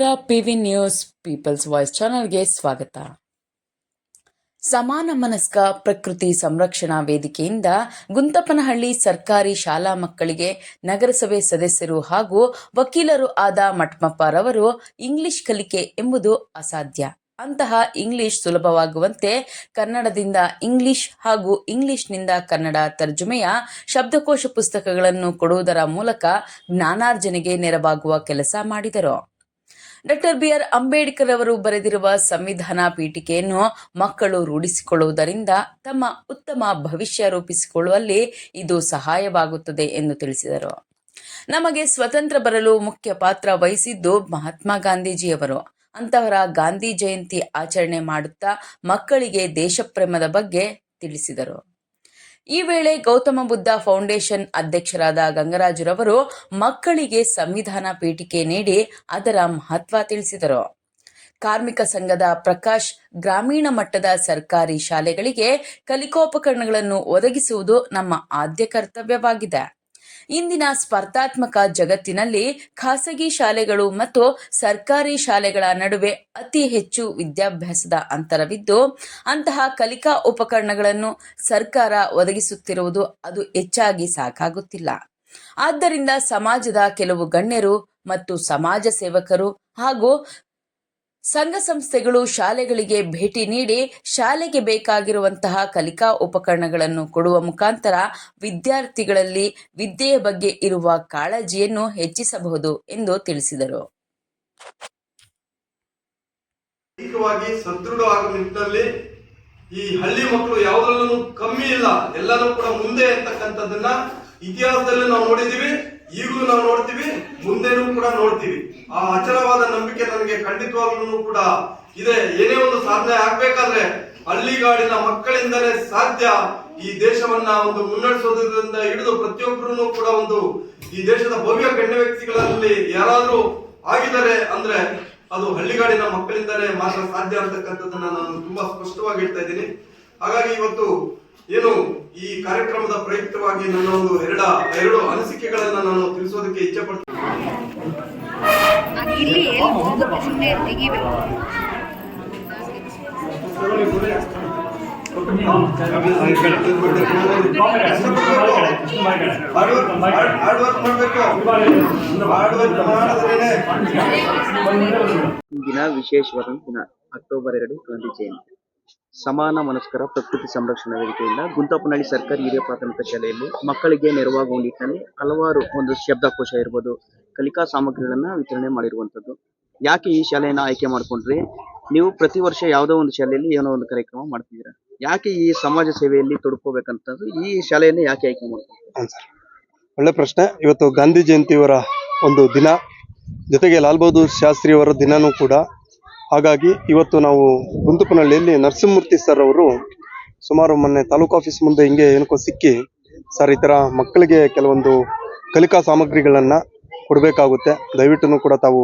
ನಮಸ್ಕಾರ PV news people's voice ಚಾನಲ್ಗೆ ಸ್ವಾಗತ. ಸಮಾನ ಮನಸ್ಕ ಪ್ರಕೃತಿ ಸಂರಕ್ಷಣಾ ವೇದಿಕೆಯಿಂದ ಗುಂತಪ್ಪನಹಳ್ಳಿ ಸರ್ಕಾರಿ ಶಾಲಾ ಮಕ್ಕಳಿಗೆ ನಗರಸಭೆ ಸದಸ್ಯರು ಹಾಗೂ ವಕೀಲರು ಆದ ಮಟ್ಮಪ್ಪರವರು ಇಂಗ್ಲಿಷ್ ಕಲಿಕೆ ಎಂಬುದು ಅಸಾಧ್ಯ. ಅಂತಹ ಇಂಗ್ಲಿಷ್ ಸುಲಭವಾಗುವಂತೆ ಕನ್ನಡದಿಂದ ಇಂಗ್ಲಿಷ್ ಹಾಗೂ ಇಂಗ್ಲಿಷ್ನಿಂದ ಕನ್ನಡ ತರ್ಜುಮೆಯ ಶಬ್ದಕೋಶ ಪುಸ್ತಕಗಳನ್ನು ಕೊಡುವುದರ ಮೂಲಕ ಜ್ಞಾನಾರ್ಜನೆಗೆ ನೆರವಾಗುವ ಕೆಲಸ ಮಾಡಿದರು. ಡಾಕ್ಟರ್ ಬಿ ಆರ್ ಅಂಬೇಡ್ಕರ್ ಅವರು ಬರೆದಿರುವ ಸಂವಿಧಾನ ಪೀಠಿಕೆಯನ್ನು ಮಕ್ಕಳು ರೂಢಿಸಿಕೊಳ್ಳುವುದರಿಂದ ತಮ್ಮ ಉತ್ತಮ ಭವಿಷ್ಯ ರೂಪಿಸಿಕೊಳ್ಳುವಲ್ಲಿ ಇದು ಸಹಾಯವಾಗುತ್ತದೆ ಎಂದು ತಿಳಿಸಿದರು. ನಮಗೆ ಸ್ವತಂತ್ರ ಬರಲು ಮುಖ್ಯ ಪಾತ್ರ ವಹಿಸಿದ್ದು ಮಹಾತ್ಮ ಗಾಂಧೀಜಿಯವರು. ಅಂತವರ ಗಾಂಧಿ ಜಯಂತಿ ಆಚರಣೆ ಮಾಡುತ್ತಾ ಮಕ್ಕಳಿಗೆ ದೇಶಪ್ರೇಮದ ಬಗ್ಗೆ ತಿಳಿಸಿದರು. ಈ ವೇಳೆ ಗೌತಮ ಬುದ್ಧ ಫೌಂಡೇಶನ್ ಅಧ್ಯಕ್ಷರಾದ ಗಂಗರಾಜುರವರು ಮಕ್ಕಳಿಗೆ ಸಂವಿಧಾನ ಪೀಠಿಕೆ ನೀಡಿ ಅದರ ಮಹತ್ವ ತಿಳಿಸಿದರು. ಕಾರ್ಮಿಕ ಸಂಘದ ಪ್ರಕಾಶ್ ಗ್ರಾಮೀಣ ಮಟ್ಟದ ಸರ್ಕಾರಿ ಶಾಲೆಗಳಿಗೆ ಕಲಿಕೋಪಕರಣಗಳನ್ನು ಒದಗಿಸುವುದು ನಮ್ಮ ಆದ್ಯ ಕರ್ತವ್ಯವಾಗಿದೆ. ಇಂದಿನ ಸ್ಪರ್ಧಾತ್ಮಕ ಜಗತ್ತಿನಲ್ಲಿ ಖಾಸಗಿ ಶಾಲೆಗಳು ಮತ್ತು ಸರ್ಕಾರಿ ಶಾಲೆಗಳ ನಡುವೆ ಅತಿ ಹೆಚ್ಚು ವಿದ್ಯಾಭ್ಯಾಸದ ಅಂತರವಿದ್ದು, ಅಂತಹ ಕಲಿಕಾ ಉಪಕರಣಗಳನ್ನು ಸರ್ಕಾರ ಒದಗಿಸುತ್ತಿರುವುದು ಅದು ಹೆಚ್ಚಾಗಿ ಸಾಕಾಗುತ್ತಿಲ್ಲ. ಆದ್ದರಿಂದ ಸಮಾಜದ ಕೆಲವು ಗಣ್ಯರು ಮತ್ತು ಸಮಾಜ ಸೇವಕರು ಹಾಗೂ ಸಂಘ ಸಂಸ್ಥೆಗಳು ಶಾಲೆಗಳಿಗೆ ಭೇಟಿ ನೀಡಿ ಶಾಲೆಗೆ ಬೇಕಾಗಿರುವಂತಹ ಕಲಿಕಾ ಉಪಕರಣಗಳನ್ನು ಕೊಡುವ ಮುಖಾಂತರ ವಿದ್ಯಾರ್ಥಿಗಳಲ್ಲಿ ವಿದ್ಯೆಯ ಬಗ್ಗೆ ಇರುವ ಕಾಳಜಿಯನ್ನು ಹೆಚ್ಚಿಸಬಹುದು ಎಂದು ತಿಳಿಸಿದರು. ನಿಟ್ಟಿನಲ್ಲಿ ಈ ಹಳ್ಳಿ ಮಕ್ಕಳು ಯಾವುದರಲ್ಲೂ ಕಮ್ಮಿ ಇಲ್ಲ. ಎಲ್ಲರೂ ಕೂಡ ಮುಂದೆ ಇರ್ತಕ್ಕಂಥದ್ದನ್ನ ಇತಿಹಾಸದಲ್ಲಿ ನಾವು ನೋಡಿದೀವಿ ಈಗಲೂ ನಾವು ನೋಡ್ತೀವಿ, ಮುಂದೆನೂ ಕೂಡ ನೋಡ್ತೀವಿ. ಆ ಅಚಲವಾದ ನಂಬಿಕೆ ನನಗೆ ಖಂಡಿತವಾಗ್ಲೂ ಕೂಡ ಇದೆ. ಏನೇ ಒಂದು ಸಾಧನೆ ಆಗ್ಬೇಕಾದ್ರೆ ಹಳ್ಳಿಗಾಡಿನ ಮಕ್ಕಳಿಂದಲೇ ಸಾಧ್ಯ ಈ ದೇಶವನ್ನ ಒಂದು ಮುನ್ನಡೆಸೋದ್ರಿಂದ ಹಿಡಿದು ಪ್ರತಿಯೊಬ್ಬರೂ ಕೂಡ ಒಂದು ಈ ದೇಶದ ಭವ್ಯ ಗಣ್ಯ ವ್ಯಕ್ತಿಗಳಲ್ಲಿ ಯಾರಾದ್ರೂ ಆಗಿದ್ದಾರೆ ಅಂದ್ರೆ ಅದು ಹಳ್ಳಿಗಾಡಿನ ಮಕ್ಕಳಿಂದಲೇ ಮಾತ್ರ ಸಾಧ್ಯ ಅಂತಕ್ಕಂಥದ್ದನ್ನ ನಾನು ತುಂಬಾ ಸ್ಪಷ್ಟವಾಗಿ ಹೇಳ್ತಾ ಇದ್ದೀನಿ. ಹಾಗಾಗಿ ಇವತ್ತು ಏನು ಈ ಕಾರ್ಯಕ್ರಮದ ಪ್ರಯುಕ್ತವಾಗಿ ನನ್ನ ಒಂದು ಎರಡ ಎರಡು ಅನಿಸಿಕೆಗಳನ್ನ ನಾನು ತಿಳಿಸೋದಕ್ಕೆ ಇಚ್ಛೆ ಪಡ್ತೀನಿ ದಿನ ವಿಶೇಷವಾದ ದಿನ ಅಕ್ಟೋಬರ್ ಎರಡು ಗಾಂಧಿ ಜಯಂತಿ. ಸಮಾನ ಮನಸ್ಕರ ಪ್ರಕೃತಿ ಸಂರಕ್ಷಣಾ ವೇದಿಕೆಯಿಂದ ಗುಂತಪ್ಪನಹಳ್ಳಿ ಸರ್ಕಾರಿ ಹಿರಿಯ ಪ್ರಾಥಮಿಕ ಶಾಲೆಯಲ್ಲಿ ಮಕ್ಕಳಿಗೆ ನೆರವಾಗುವ ನಿಟ್ಟಿನಲ್ಲಿ ಹಲವಾರು ಒಂದು ಶಬ್ದಕೋಶ ಇರ್ಬೋದು. ಕಲಿಕಾ ಸಾಮಗ್ರಿಗಳನ್ನ ವಿತರಣೆ ಮಾಡಿರುವಂತದ್ದು. ಯಾಕೆ ಈ ಶಾಲೆಯನ್ನ ಆಯ್ಕೆ ಮಾಡ್ಕೊಂಡ್ರಿ? ನೀವು ಪ್ರತಿ ವರ್ಷ ಯಾವುದೋ ಒಂದು ಶಾಲೆಯಲ್ಲಿ ಏನೋ ಒಂದು ಕಾರ್ಯಕ್ರಮ ಮಾಡ್ತಿದ್ದೀರಾ? ಯಾಕೆ ಈ ಸಮಾಜ ಸೇವೆಯಲ್ಲಿ ತೊಡ್ಕೋಬೇಕಂತಂದ್ರೆ ಈ ಶಾಲೆಯನ್ನ ಯಾಕೆ ಆಯ್ಕೆ ಮಾಡ್ಕೊಂಡ್ರಿ? ಒಳ್ಳೆ ಪ್ರಶ್ನೆ. ಇವತ್ತು ಗಾಂಧಿ ಜಯಂತಿಯವರ ಒಂದು ದಿನ. ಜೊತೆಗೆ ಲಾಲ್ ಬಹದ್ದೂರ್ ಶಾಸ್ತ್ರಿಯವರ ದಿನನೂ ಕೂಡ ಹಾಗಾಗಿ ಇವತ್ತು ನಾವು ಗುಂತುಪನಹಳ್ಳಿಯಲ್ಲಿ ನರಸಿಂಹಮೂರ್ತಿ ಸರ್ ಅವರು ಸುಮಾರು ಮೊನ್ನೆ ತಾಲೂಕು ಆಫೀಸ್ ಮುಂದೆ ಹಿಂಗೆ ಏನಕ್ಕೋ ಸಿಕ್ಕಿ ಸರ್ ಈ ಥರ ಮಕ್ಕಳಿಗೆ ಕೆಲವೊಂದು ಕಲಿಕಾ ಸಾಮಗ್ರಿಗಳನ್ನ ಕೊಡಬೇಕಾಗುತ್ತೆ. ದಯವಿಟ್ಟು ಕೂಡ ತಾವು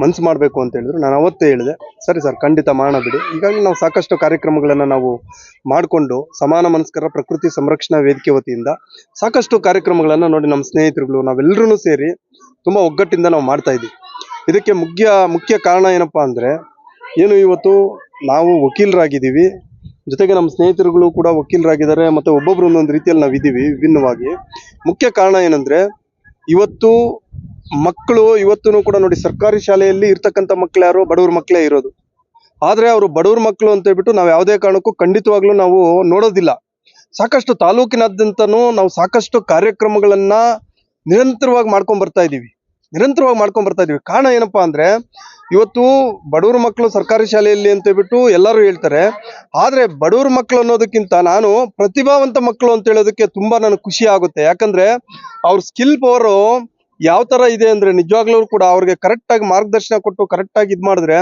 ಮನ್ಸು ಮಾಡಬೇಕು ಅಂತ ಹೇಳಿದ್ರು. ನಾನು ಅವತ್ತೇ ಹೇಳಿದೆ, ಸರಿ ಸರ್ ಖಂಡಿತ ಮಾಡೋಣ ಬಿಡಿ. ಹೀಗಾಗಿ ನಾವು ಸಾಕಷ್ಟು ಕಾರ್ಯಕ್ರಮಗಳನ್ನು ನಾವು ಮಾಡಿಕೊಂಡು ಸಮಾನ ಮನಸ್ಕರ ಪ್ರಕೃತಿ ಸಂರಕ್ಷಣಾ ವೇದಿಕೆ ವತಿಯಿಂದ ಸಾಕಷ್ಟು ಕಾರ್ಯಕ್ರಮಗಳನ್ನು ನೋಡಿ ನಮ್ಮ ಸ್ನೇಹಿತರುಗಳು ನಾವೆಲ್ಲರೂ ಸೇರಿ ತುಂಬ ಒಗ್ಗಟ್ಟಿಂದ ನಾವು ಮಾಡ್ತಾ ಇದ್ದೀವಿ. ಇದಕ್ಕೆ ಮುಖ್ಯ ಮುಖ್ಯ ಕಾರಣ ಏನಪ್ಪಾ ಅಂದರೆ ಏನು ಇವತ್ತು ನಾವು ವಕೀಲರಾಗಿದ್ದೀವಿ. ಜೊತೆಗೆ ನಮ್ಮ ಸ್ನೇಹಿತರುಗಳು ಕೂಡ ವಕೀಲರಾಗಿದ್ದಾರೆ. ಮತ್ತು ಒಬ್ಬೊಬ್ರು ಒಂದೊಂದು ರೀತಿಯಲ್ಲಿ ನಾವು ಇದ್ದೀವಿ ವಿಭಿನ್ನವಾಗಿ. ಮುಖ್ಯ ಕಾರಣ ಏನಂದ್ರೆ, ಇವತ್ತು ಮಕ್ಕಳು ಇವತ್ತು ಕೂಡ ನೋಡಿ ಸರ್ಕಾರಿ ಶಾಲೆಯಲ್ಲಿ ಇರ್ತಕ್ಕಂಥ ಮಕ್ಕಳು ಯಾರು ಬಡವ್ರ ಮಕ್ಕಳೇ ಇರೋದು. ಆದರೆ ಅವರು ಬಡವ್ರ ಮಕ್ಕಳು ಅಂತ ಹೇಳ್ಬಿಟ್ಟು ನಾವು ಯಾವುದೇ ಕಾರಣಕ್ಕೂ ಖಂಡಿತವಾಗ್ಲೂ ನಾವು ನೋಡೋದಿಲ್ಲ. ಸಾಕಷ್ಟು ತಾಲೂಕಿನಾದ್ಯಂತನೂ ನಾವು ಸಾಕಷ್ಟು ಕಾರ್ಯಕ್ರಮಗಳನ್ನು ನಿರಂತರವಾಗಿ ಮಾಡ್ಕೊಂಡು ಬರ್ತಾ ಇದೀವಿ ನಿರಂತರವಾಗಿ ಮಾಡ್ಕೊಂಡ್ ಬರ್ತಾ ಇದೀವಿ. ಕಾರಣ ಏನಪ್ಪಾ ಅಂದ್ರೆ, ಇವತ್ತು ಬಡವ್ರ ಮಕ್ಕಳು ಸರ್ಕಾರಿ ಶಾಲೆಯಲ್ಲಿ ಅಂತ ಹೇಳ್ಬಿಟ್ಟು ಎಲ್ಲರೂ ಹೇಳ್ತಾರೆ. ಆದ್ರೆ ಬಡವ್ರ ಮಕ್ಕಳು ಅನ್ನೋದಕ್ಕಿಂತ ನಾನು ಪ್ರತಿಭಾವಂತ ಮಕ್ಕಳು ಅಂತ ಹೇಳೋದಕ್ಕೆ ತುಂಬಾ ನನಗೆ ಖುಷಿ ಆಗುತ್ತೆ. ಯಾಕಂದ್ರೆ ಅವ್ರ ಸ್ಕಿಲ್ ಪವರ್ ಯಾವ ತರ ಇದೆ ಅಂದ್ರೆ ನಿಜವಾಗ್ಲೂ ಕೂಡ ಅವ್ರಿಗೆ ಕರೆಕ್ಟ್ ಆಗಿ ಮಾರ್ಗದರ್ಶನ ಕೊಟ್ಟು ಕರೆಕ್ಟ್ ಆಗಿ ಇದ್ ಮಾಡಿದ್ರೆ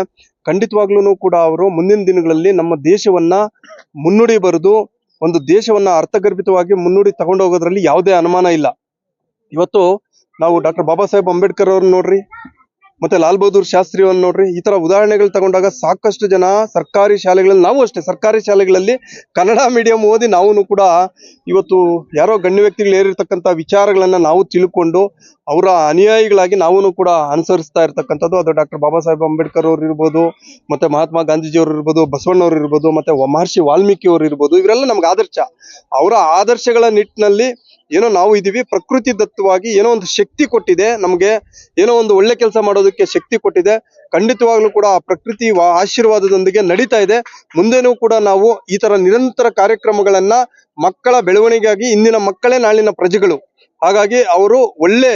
ಖಂಡಿತವಾಗ್ಲೂ ಕೂಡ ಅವರು ಮುಂದಿನ ದಿನಗಳಲ್ಲಿ ನಮ್ಮ ದೇಶವನ್ನ ಮುನ್ನುಡಿ ಬರೆದು, ಒಂದು ದೇಶವನ್ನ ಅರ್ಥಗರ್ಭಿತವಾಗಿ ಮುನ್ನುಡಿ ತಗೊಂಡೋಗೋದ್ರಲ್ಲಿ ಯಾವುದೇ ಅನುಮಾನ ಇಲ್ಲ. ಇವತ್ತು ನಾವು ಡಾಕ್ಟರ್ ಬಾಬಾ ಸಾಹೇಬ್ ಅಂಬೇಡ್ಕರ್ ಅವ್ರನ್ನ ನೋಡ್ರಿ, ಮತ್ತೆ ಲಾಲ್ ಬಹದ್ದೂರ್ ಶಾಸ್ತ್ರಿ ಅವ್ರನ್ನ ನೋಡ್ರಿ, ಈ ತರ ಉದಾಹರಣೆಗಳು ತಗೊಂಡಾಗ ಸಾಕಷ್ಟು ಜನ ಸರ್ಕಾರಿ ಶಾಲೆಗಳಲ್ಲಿ, ನಾವು ಅಷ್ಟೇ ಸರ್ಕಾರಿ ಶಾಲೆಗಳಲ್ಲಿ ಕನ್ನಡ ಮೀಡಿಯಂ ಓದಿ ನಾವು ಕೂಡ ಇವತ್ತು ಯಾರೋ ಗಣ್ಯ ವ್ಯಕ್ತಿಗಳು ಏರಿರ್ತಕ್ಕಂಥ ವಿಚಾರಗಳನ್ನ ನಾವು ತಿಳ್ಕೊಂಡು ಅವರ ಅನುಯಾಯಿಗಳಾಗಿ ನಾವು ಕೂಡ ಅನುಸರಿಸ್ತಾ ಇರ್ತಕ್ಕಂಥದ್ದು. ಅದು ಡಾಕ್ಟರ್ ಬಾಬಾ ಸಾಹೇಬ್ ಅಂಬೇಡ್ಕರ್ ಅವ್ರು ಇರ್ಬೋದು, ಮತ್ತೆ ಮಹಾತ್ಮ ಗಾಂಧೀಜಿ ಅವರು ಇರ್ಬೋದು ಬಸವಣ್ಣವ್ರು ಇರ್ಬೋದು, ಮತ್ತೆ ಮಹರ್ಷಿ ವಾಲ್ಮೀಕಿ ಅವರು ಇರ್ಬೋದು, ಇವರೆಲ್ಲ ನಮ್ಗೆ ಆದರ್ಶ. ಅವರ ಆದರ್ಶಗಳ ನಿಟ್ಟಿನಲ್ಲಿ ಏನೋ ನಾವು ಇದೀವಿ, ಪ್ರಕೃತಿ ದತ್ತವಾಗಿ ಏನೋ ಒಂದು ಶಕ್ತಿ ಕೊಟ್ಟಿದೆ, ನಮಗೆ ಏನೋ ಒಂದು ಒಳ್ಳೆ ಕೆಲಸ ಮಾಡೋದಕ್ಕೆ ಶಕ್ತಿ ಕೊಟ್ಟಿದೆ. ಖಂಡಿತವಾಗ್ಲೂ ಕೂಡ ಆ ಪ್ರಕೃತಿ ಆಶೀರ್ವಾದದೊಂದಿಗೆ ನಡೀತಾ ಇದೆ. ಮುಂದೆನೂ ಕೂಡ ನಾವು ಈ ತರ ನಿರಂತರ ಕಾರ್ಯಕ್ರಮಗಳನ್ನ ಮಕ್ಕಳ ಬೆಳವಣಿಗೆಗಾಗಿ ಇಂದಿನ ಮಕ್ಕಳೇ ನಾಳಿನ ಪ್ರಜೆಗಳು. ಹಾಗಾಗಿ ಅವರು ಒಳ್ಳೆ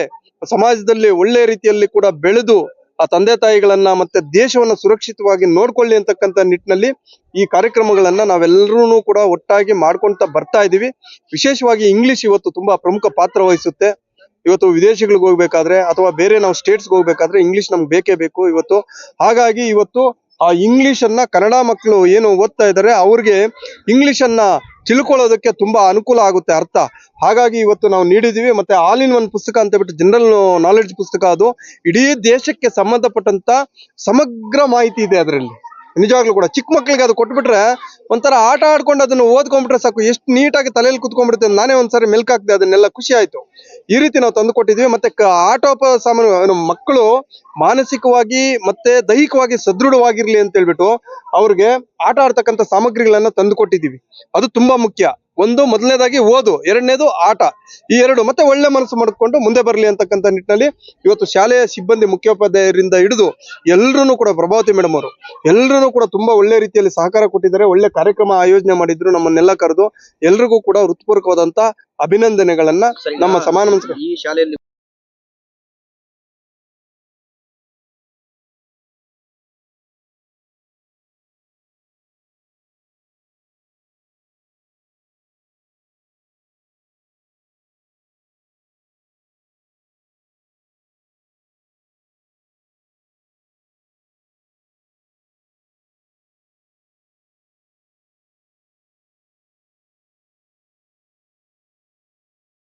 ಸಮಾಜದಲ್ಲಿ ಒಳ್ಳೆ ರೀತಿಯಲ್ಲಿ ಕೂಡ ಬೆಳೆದು ಆ ತಂದೆ ತಾಯಿಗಳನ್ನ ಮತ್ತೆ ದೇಶವನ್ನ ಸುರಕ್ಷಿತವಾಗಿ ನೋಡ್ಕೊಳ್ಳಿ ಅಂತಕ್ಕಂತ ನಿಟ್ಟಿನಲ್ಲಿ ಈ ಕಾರ್ಯಕ್ರಮಗಳನ್ನ ನಾವೆಲ್ಲರೂ ಕೂಡ ಒಟ್ಟಾಗಿ ಮಾಡ್ಕೊಂತ ಬರ್ತಾ ಇದೀವಿ. ವಿಶೇಷವಾಗಿ ಇಂಗ್ಲಿಷ್ ಇವತ್ತು ತುಂಬಾ ಪ್ರಮುಖ ಪಾತ್ರ ವಹಿಸುತ್ತೆ. ಇವತ್ತು ವಿದೇಶಗಳಿಗೆ ಹೋಗ್ಬೇಕಾದ್ರೆ ಅಥವಾ ಬೇರೆ ನಾವು ಸ್ಟೇಟ್ಸ್ಗೆ ಹೋಗ್ಬೇಕಾದ್ರೆ ಇಂಗ್ಲಿಷ್ ನಮ್ಗೆ ಬೇಕೇ ಬೇಕು ಇವತ್ತು. ಹಾಗಾಗಿ ಇವತ್ತು ಆ ಇಂಗ್ಲಿಷ್ ಅನ್ನ ಕನ್ನಡ ಮಕ್ಕಳು ಏನು ಓದ್ತಾ ಇದ್ದಾರೆ, ಅವ್ರಿಗೆ ಇಂಗ್ಲಿಷ್ ಅನ್ನ ತಿಳ್ಕೊಳ್ಳೋದಕ್ಕೆ ತುಂಬಾ ಅನುಕೂಲ ಆಗುತ್ತೆ ಅರ್ಥ. ಹಾಗಾಗಿ ಇವತ್ತು ನಾವು ನೀಡಿದೀವಿ, ಮತ್ತೆ ಆಲ್ ಇನ್ ಒನ್ ಪುಸ್ತಕ ಅಂತ ಬಿಟ್ಟು ಜನರಲ್ ನಾಲೆಡ್ಜ್ ಪುಸ್ತಕ ಅದು. ಇಡೀ ದೇಶಕ್ಕೆ ಸಂಬಂಧಪಟ್ಟಂತ ಸಮಗ್ರ ಮಾಹಿತಿ ಇದೆ ಅದರಲ್ಲಿ. ನಿಜವಾಗ್ಲೂ ಕೂಡ ಚಿಕ್ಕ ಮಕ್ಕಳಿಗೆ ಅದು ಕೊಟ್ಬಿಟ್ರೆ ಒಂಥರ ಆಟ ಆಡ್ಕೊಂಡು ಅದನ್ನ ಓದ್ಕೊಂಡ್ಬಿಟ್ರೆ ಸಾಕು. ಎಷ್ಟು ನೀಟಾಗಿ ತಲೆಯಲ್ಲಿ ಕುತ್ಕೊಂಡ್ಬಿಡುತ್ತೆ ನಾನೇ ಒಂದ್ಸರಿ ಮೆಲ್ಕಾಕ್ದೆ ಅದನ್ನೆಲ್ಲ ಖುಷಿ ಆಯ್ತು. ಈ ರೀತಿ ನಾವು ತಂದು ಕೊಟ್ಟಿದ್ವಿ ಮತ್ತೆ ಆಟೋಪ ಸಾಮಾನು ಮಕ್ಕಳು ಮಾನಸಿಕವಾಗಿ ಮತ್ತೆ ದೈಹಿಕವಾಗಿ ಸದೃಢವಾಗಿರ್ಲಿ ಅಂತ ಹೇಳ್ಬಿಟ್ಟು ಅವ್ರಿಗೆ ಆಟ ಆಡ್ತಕ್ಕಂಥ ಸಾಮಗ್ರಿಗಳನ್ನ ತಂದು ಕೊಟ್ಟಿದ್ದೀವಿ. ಅದು ತುಂಬಾ ಮುಖ್ಯ. ಒಂದು ಮೊದಲನೇದಾಗಿ ಓದು ಎರಡನೇದು ಆಟ. ಈ ಎರಡು ಮತ್ತೆ ಒಳ್ಳೆ ಮನಸ್ಸು ಮಾಡಿಕೊಂಡು ಮುಂದೆ ಬರಲಿ ಅಂತಕ್ಕಂಥ ನಿಟ್ಟಿನಲ್ಲಿ ಇವತ್ತು ಶಾಲೆಯ ಸಿಬ್ಬಂದಿ ಮುಖ್ಯೋಪಾಧ್ಯಾಯರಿಂದ ಹಿಡಿದು ಎಲ್ಲರೂ ಕೂಡ ಪ್ರಭಾವತಿ ಮೇಡಮ್ ಅವರು ಎಲ್ಲರೂ ಕೂಡ ತುಂಬಾ ಒಳ್ಳೆ ರೀತಿಯಲ್ಲಿ ಸಹಕಾರ ಕೊಟ್ಟಿದ್ದಾರೆ ಒಳ್ಳೆ ಕಾರ್ಯಕ್ರಮ ಆಯೋಜನೆ ಮಾಡಿದ್ರು ನಮ್ಮನ್ನೆಲ್ಲ ಕರೆದು ಎಲ್ರಿಗೂ ಕೂಡ ಹೃತ್ಪೂರ್ವಕವಾದಂತ ಅಭಿನಂದನೆಗಳನ್ನ ನಮ್ಮ ಸಮಾನ ಈ ಶಾಲೆಯಲ್ಲಿ